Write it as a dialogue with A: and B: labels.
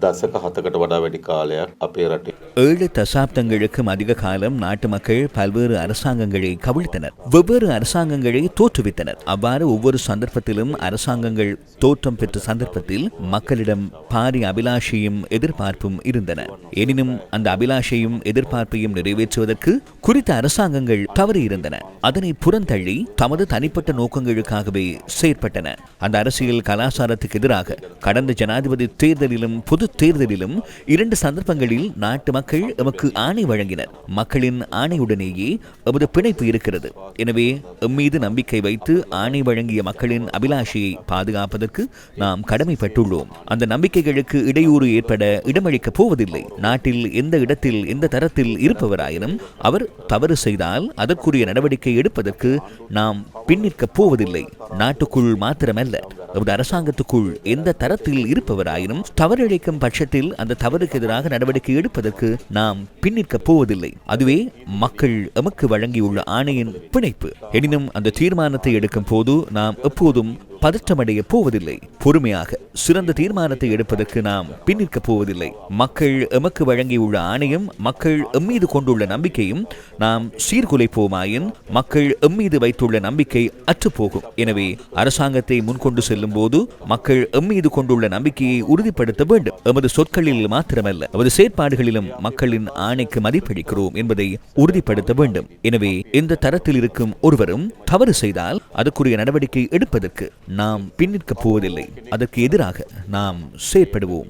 A: දසක හතකට වඩා වැඩි කාලයක් අපේ රටේ
B: ஏழு தசாப்தங்களுக்கும் அதிக காலம் நாட்டு மக்கள் பல்வேறு அரசாங்கங்களை கவிழ்த்தனர் வெவ்வேறு அரசாங்கங்களை தோற்றுவித்தனர் அவ்வாறு ஒவ்வொரு சந்தர்ப்பத்திலும் அரசாங்கங்கள் தோற்றம் பெற்ற சந்தர்ப்பத்தில் மக்களிடம் பாரி அபிலாஷையும் எதிர்பார்ப்பும் இருந்தன எனினும் அந்த அபிலாஷையும் எதிர்பார்ப்பையும் நிறைவேற்றுவதற்கு குறித்த அரசாங்கங்கள் தவறி இருந்தன அதனை புறந்தள்ளி தமது தனிப்பட்ட நோக்கங்களுக்காகவே செயற்பட்டன அந்த அரசியல் கலாச்சாரத்துக்கு எதிராக கடந்த ஜனாதிபதி தேர்தலிலும் பொது தேர்தலிலும் இரண்டு சந்தர்ப்பங்களில் நாட்டு மக்கள் எமக்கு ஆணை வழங்கினர். மக்களின் ஆணையுடனேயே எமது பிணைப்பு இருக்கிறது. எனவே எம்மீது நம்பிக்கை வைத்து ஆணை வழங்கிய மக்களின் அபிலாஷையை பாதுகாப்பதற்கு நாம் கடமைப்பட்டுள்ளோம். அந்த நம்பிக்கைகளுக்கு இடையூறு ஏற்பட இடமளிக்கப் போவதில்லை. நாட்டில் எந்த இடத்தில் எந்த தரத்தில் இருப்பவராயினும் அவர் தவறு செய்தால் அதற்குரிய நடவடிக்கை எடுப்பதற்கு நாம் பின்னிற்கப் போவதில்லை. நாட்டுக்குள் மாத்திரமல்ல. அவரது அரசாங்கத்துக்குள் எந்த தரத்தில் இருப்பவராயினும் தவறிழைக்கும் பட்சத்தில் அந்த தவறுக்கு எதிராக நடவடிக்கை எடுப்பதற்கு நாம் பின்னிற்க போவதில்லை. அதுவே மக்கள் எமக்கு வழங்கியுள்ள ஆணையின் பிணைப்பு. எனினும் அந்த தீர்மானத்தை எடுக்கும் போது நாம் எப்போதும் பதற்றமடைய போவதில்லை. பொறுமையாக சிறந்த தீர்மானத்தை எடுப்பதற்கு நாம் பின்னிற்கப் போவதில்லை. மக்கள் எமக்கு வழங்கியுள்ள ஆணையம் மக்கள் எம்மீது கொண்டுள்ள நம்பிக்கையும் நாம் சீர்குலைப்போமாயின் மக்கள் எம்மீது வைத்துள்ள நம்பிக்கை அற்றுப்போகும். எனவே அரசாங்கத்தை முன்கொண்டு செல்லும் போது மக்கள் எம்மீது கொண்டுள்ள நம்பிக்கையை உறுதிப்படுத்த வேண்டும். எமது சொற்களில் மாத்திரமல்ல எமது செயற்பாடுகளிலும் மக்களின் ஆணைக்கு மதிப்பளிக்கிறோம் என்பதை உறுதிப்படுத்த வேண்டும். எனவே இந்த தரத்தில் இருக்கும் ஒருவரும் தவறு செய்தால் அதற்குரிய நடவடிக்கை எடுப்பதற்கு நாம் பின்னிற்கப் போவதில்லை. அதற்கு எதிராக நாம் செயற்படுவோம்.